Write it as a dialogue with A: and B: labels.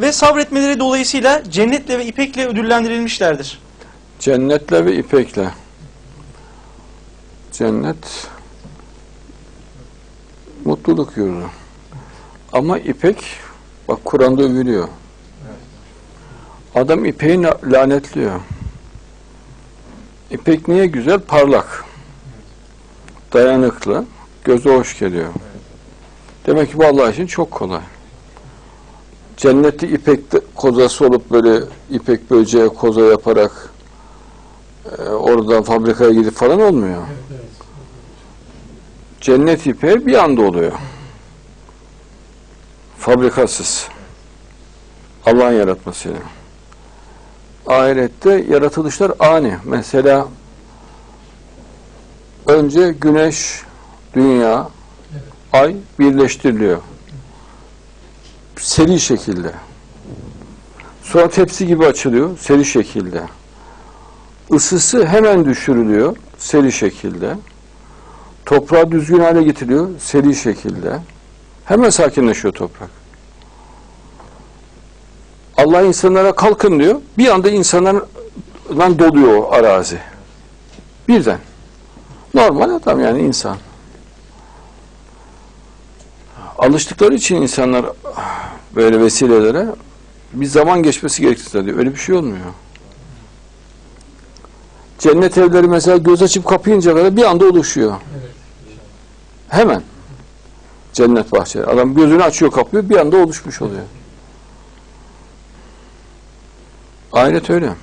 A: ve sabretmeleri dolayısıyla cennetle ve ipekle ödüllendirilmişlerdir.
B: Cennetle ve ipekle. Cennet mutluluk yurdu. Ama ipek bak Kur'an'da övülüyor. Adam ipeği lanetliyor. İpek niye güzel? Parlak. Dayanıklı. Göze hoş geliyor. Demek ki bu Allah için çok kolay. Cennetli ipek kozası olup böyle ipek böceği koza yaparak e, oradan fabrikaya gidip falan olmuyor. Cennet ipeği bir anda oluyor. Fabrikasız. Allah'ın yaratmasıyla. Ahirette yaratılışlar ani. Mesela önce güneş, dünya, ay birleştiriliyor. Seri şekilde. Sonra tepsi gibi açılıyor, seri şekilde. Isısı hemen düşürülüyor, seri şekilde. Toprağı düzgün hale getiriyor, seri şekilde. Hemen sakinleşiyor toprak. Allah insanlara kalkın diyor. Bir anda insanlarla doluyor o arazi. Birden. Normal adam yani insan. Alıştıkları için insanlar böyle vesilelere bir zaman geçmesi gerektiğini diyor. Öyle bir şey olmuyor. Cennet evleri mesela göz açıp kapayınca kadar bir anda oluşuyor. Hemen. Cennet bahçeleri. Adam gözünü açıyor kapıyor bir anda oluşmuş oluyor. Ahiret öyle.